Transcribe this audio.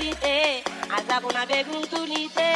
তুলিতে আর যাব না বেগুন তুলিতে।